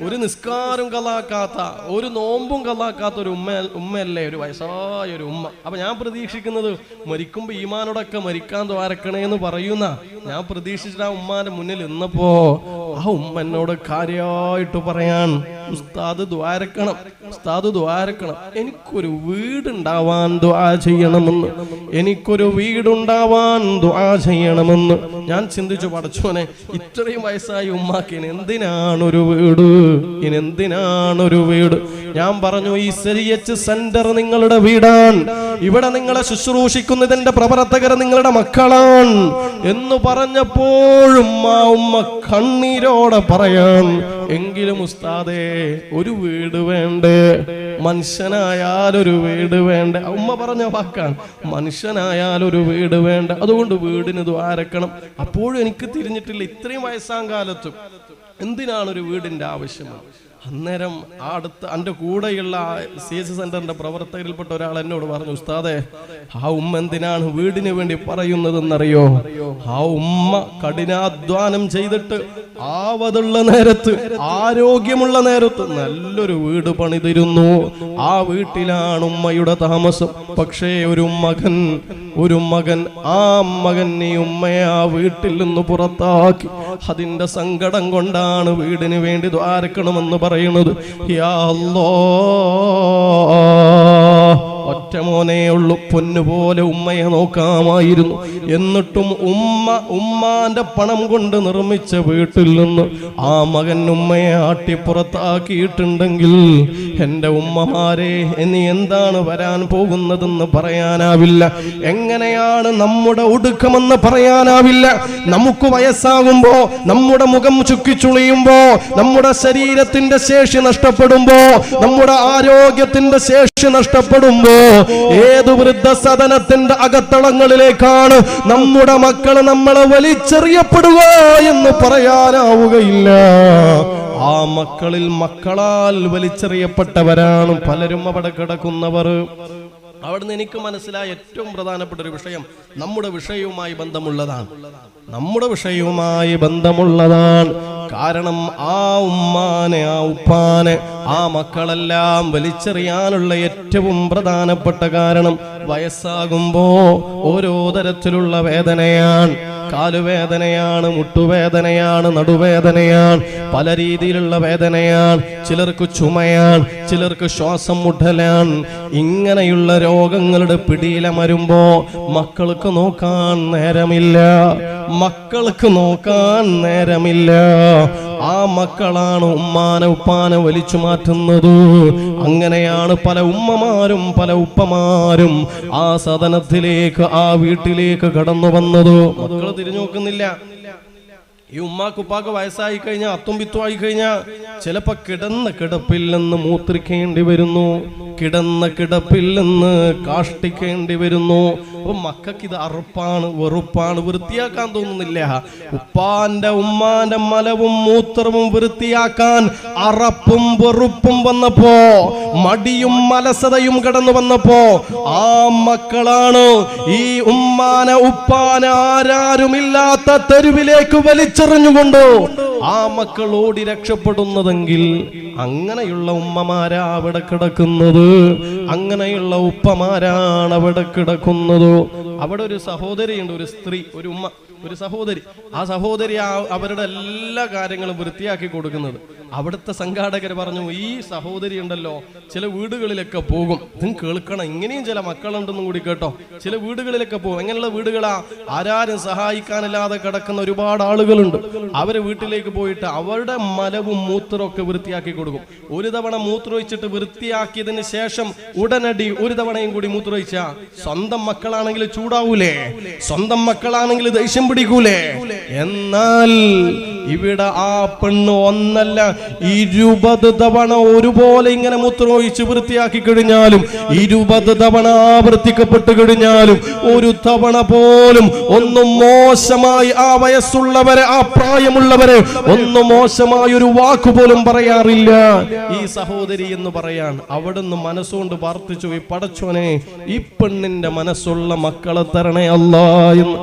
ഒരു നിസ്കാരം കലാക്കാത്ത ഒരു നോമ്പും കലാക്കാത്ത ഒരു ഉമ്മ ഉമ്മയല്ലേ ഒരു വയസ്സായ ഒരു ഉമ്മ. അപ്പൊ ഞാൻ പ്രതീക്ഷിക്കുന്നത് മരിക്കുമ്പോ ഈമാനോടൊക്കെ മരിക്കാൻ ദ്വാരക്കണേ എന്ന് പറയുന്ന ഞാൻ പ്രതീക്ഷിച്ചിട്ട് ആ ഉമ്മാന്റെ മുന്നിൽ നിന്നപ്പോ ആ ഉമ്മ എന്നോട് കാര്യമായിട്ട് പറയാൻ ഉസ്താദ് ദ്വാരക്കണം ഉസ്താദ് ദ്വാരക്കണം എനിക്കൊരു വീടുണ്ടാവാൻ ദ്വാ ചെയ്യണമെന്ന്. എനിക്കൊരു വീടുണ്ടാവാൻ ദ്വാ ചെയ്യണമെന്ന്. ഞാൻ ചിന്തിച്ചു പടച്ചോനെ ഇത്രയും വയസ്സായി ഉമ്മാക്കിന് എന്തിനാണൊരു വീട്? ഇനി എന്തിനാണൊരു വീട്? ഞാൻ പറഞ്ഞു ഈ സെരിയച്ച് സെന്റർ നിങ്ങളുടെ വീടാണ്. ഇവിടെ നിങ്ങളെ ശുശ്രൂഷിക്കുന്നതിന്റെ പ്രവർത്തകർ നിങ്ങളുടെ മക്കളാണ്. എന്ന് പറഞ്ഞപ്പോഴും ആ ഉമ്മ കണ്ണീരോടെ പറയാൻ എങ്കിലും ഉസ്താദേ ഒരു വീട് വേണ്ടേ? മനുഷ്യനായാൽ ഒരു വീട് വേണ്ട? ഉമ്മ പറഞ്ഞ വാക്കാണ് മനുഷ്യനായാൽ ഒരു വീട് വേണ്ട? അതുകൊണ്ട് വീടിന് ദ്വാരക്കണം അപ്പോഴും എനിക്ക് തിരിഞ്ഞിട്ടില്ല ഇത്രയും വയസ്സാം കാലത്തും. എന്തിനാണ് ഒരു വീടിന്റെ ആവശ്യം? അന്നേരം ആ അടുത്ത എന്റെ കൂടെയുള്ള സി എസ് സെന്ററിന്റെ പ്രവർത്തകരിൽപ്പെട്ട ഒരാൾ എന്നോട് പറഞ്ഞു ഉസ്താദെ ആ ഉമ്മ എന്തിനാണ് വീടിന് വേണ്ടി പറയുന്നതെന്നറിയോ? ആ ഉമ്മ കഠിനാധ്വാനം ചെയ്തിട്ട് ആവതുള്ള നേരത്ത് ആരോഗ്യമുള്ള നേരത്ത് നല്ലൊരു വീട് പണിതിരുന്നു. ആ വീട്ടിലാണ് ഉമ്മയുടെ താമസം. പക്ഷേ ഒരു മകൻ ഒരു മകൻ ആ മകൻ ഈ ഉമ്മയെ ആ വീട്ടിൽ നിന്ന് പുറത്താക്കി. അതിന്റെ സങ്കടം കൊണ്ടാണ് വീടിന് വേണ്ടി ദ്വാരക്കണമെന്ന് പറയുന്നത്. യാ അല്ലാ. ഒറ്റ മോനേ ഉള്ളൂ. പൊന്നുപോലെ ഉമ്മയെ നോക്കാമായിരുന്നു. എന്നിട്ടും ഉമ്മ ഉമ്മാന്റെ പണം കൊണ്ട് നിർമ്മിച്ച വീട്ടിൽ നിന്ന് ആ മകൻ ഉമ്മയെ ആട്ടി പുറത്താക്കിയിട്ടുണ്ടെങ്കിൽ ഉമ്മമാരെ ഇനി എന്താണ് വരാൻ പോകുന്നതെന്ന് പറയാനാവില്ല. എങ്ങനെയാണ് നമ്മുടെ ഒടുക്കമെന്ന് പറയാനാവില്ല. നമുക്ക് വയസ്സാകുമ്പോ നമ്മുടെ മുഖം ചുക്കിച്ചുളിയുമ്പോ നമ്മുടെ ശരീരത്തിന്റെ ശേഷി നഷ്ടപ്പെടുമ്പോ നമ്മുടെ ആരോഗ്യത്തിന്റെ ശേഷി നഷ്ടപ്പെടുമ്പോ ഏത് വൃദ്ധസദനത്തിന്റെ അകത്തളങ്ങളിലേക്കാണ് നമ്മുടെ മക്കൾ നമ്മളെ വലിച്ചെറിയപ്പെടുക എന്ന് പറയാനാവുകയില്ല. ആ മക്കളിൽ മക്കളാൽ വലിച്ചെറിയപ്പെട്ടവരാണ് പലരും അവിടെ കിടക്കുന്നവർ. അവിടുന്ന് എനിക്ക് മനസ്സിലായ ഏറ്റവും പ്രധാനപ്പെട്ട ഒരു വിഷയം നമ്മുടെ വിഷയവുമായി ബന്ധമുള്ളതാണ്. നമ്മുടെ വിഷയവുമായി ബന്ധമുള്ളതാണ്. കാരണം ആ ഉമ്മാനെ ആ ഉപ്പാനെ ആ മക്കളെല്ലാം വലിച്ചെറിയാനുള്ള ഏറ്റവും പ്രധാനപ്പെട്ട കാരണം വയസ്സാകുമ്പോ ഓരോ തരത്തിലുള്ള വേദനയാണ്. കാലുവേദനയാണ് മുട്ടുവേദനയാണ് നടുവേദനയാണ് പല രീതിയിലുള്ള വേദനയാണ് ചിലർക്ക് ചുമയാണ് ചിലർക്ക് ശ്വാസം മുട്ടലാണ്. ഇങ്ങനെയുള്ള രോഗങ്ങളുടെ പിടിയിലമരുമ്പോ മക്കൾക്ക് നോക്കാൻ നേരമില്ല. മക്കൾക്ക് നോക്കാൻ നേരമില്ല. ആ മക്കളാണ് ഉമ്മാനെ ഉപ്പാനെ വലിച്ചു മാറ്റുന്നത്. അങ്ങനെയാണ് പല ഉമ്മമാരും പല ഉപ്പമാരും ആ സദനത്തിലേക്ക് ആ വീട്ടിലേക്ക് കടന്നു വന്നത്. മക്കൾ തിരിഞ്ഞു നോക്കുന്നില്ല. ഈ ഉമ്മാക്കുപ്പാക്ക് വയസ്സായി കഴിഞ്ഞാൽ അത്തും ആയി കഴിഞ്ഞാൽ ചിലപ്പോ കിടന്ന കിടപ്പിൽ നിന്ന് മൂത്രിക്കേണ്ടി വരുന്നു കിടന്ന കിടപ്പിൽ നിന്ന് കാഷ്ടിക്കേണ്ടി വരുന്നു. അപ്പൊ മക്കൾക്ക് ഇത് അറുപ്പാണ് വെറുപ്പാണ് വൃത്തിയാക്കാൻ തോന്നുന്നില്ല. ഉപ്പാന്റെ ഉമ്മാന്റെ മലവും മൂത്രവും വൃത്തിയാക്കാൻ അറപ്പും വെറുപ്പും വന്നപ്പോ മടിയും മലസതയും കടന്നു വന്നപ്പോ ആ മക്കളാണ് ഈ ഉമ്മാനെ ഉപ്പാന ആരാരുമില്ലാത്ത തെരുവിലേക്ക് വലിച്ചെറിഞ്ഞുകൊണ്ട് ആ മക്കൾ ഓടി രക്ഷപ്പെടുന്നതെങ്കിൽ അങ്ങനെയുള്ള ഉമ്മമാരാ അവിടെ കിടക്കുന്നത്. അങ്ങനെയുള്ള ഉപ്പമാരാണ് അവിടെ കിടക്കുന്നത്. അവിടെ ഒരു സഹോദരിയുണ്ട് ഒരു സ്ത്രീ ഒരു ഉമ്മ ഒരു സഹോദരി. ആ സഹോദരി അവരുടെ എല്ലാ കാര്യങ്ങളും വൃത്തിയാക്കി കൊടുക്കുന്നത്. അവിടുത്തെ സംഘാടകർ പറഞ്ഞു ഈ സഹോദരി ഉണ്ടല്ലോ ചില വീടുകളിലൊക്കെ പോകും. നിങ്ങൾ കേൾക്കണം ഇങ്ങനെയും ചില മക്കളുണ്ടെന്നും കൂടി കേട്ടോ. ചില വീടുകളിലൊക്കെ പോകും. എങ്ങനെയുള്ള വീടുകളാ? ആരാരും സഹായിക്കാനില്ലാതെ കിടക്കുന്ന ഒരുപാട് ആളുകളുണ്ട്. അവരെ വീട്ടിലേക്ക് പോയിട്ട് അവരുടെ മലവും മൂത്രവും ഒക്കെ വൃത്തിയാക്കി കൊടുക്കും. ഒരു തവണ മൂത്രമൊഴിച്ചിട്ട് വൃത്തിയാക്കിയതിന് ശേഷം ഉടനടി ഒരു തവണയും കൂടി മൂത്രമൊഴിച്ച സ്വന്തം മക്കളാണെങ്കിൽ ചൂടാവൂലേ? സ്വന്തം മക്കളാണെങ്കിൽ ദേഷ്യം പിടിക്കൂലേ? എന്നാൽ ഇവിടെ ആ പെണ്ണ് ഒന്നല്ല ഇരുപത് തവണ ഒരുപോലെ ഇങ്ങനെ മൂത്രമൊഴിച്ച് വൃത്തിയാക്കി കഴിഞ്ഞാലും ഇരുപത് തവണ ആവർത്തിക്കപ്പെട്ട് കഴിഞ്ഞാലും ഒരു തവണ പോലും ഒന്നും മോശമായി ആ വയസ്സുള്ളവരെ ആ പ്രായമുള്ളവരെ ഒന്നും മോശമായ ഒരു വാക്ക് പോലും പറയാറില്ല. ഈ സഹോദരി എന്ന് പറയാൻ അവിടുന്ന് മനസ്സുകൊണ്ട് പ്രാർത്ഥിച്ചു ഈ പടച്ചോനെ ഈ പെണ്ണിന്റെ മനസ്സുള്ള മക്കളെ തരണേ അല്ല എന്ന്.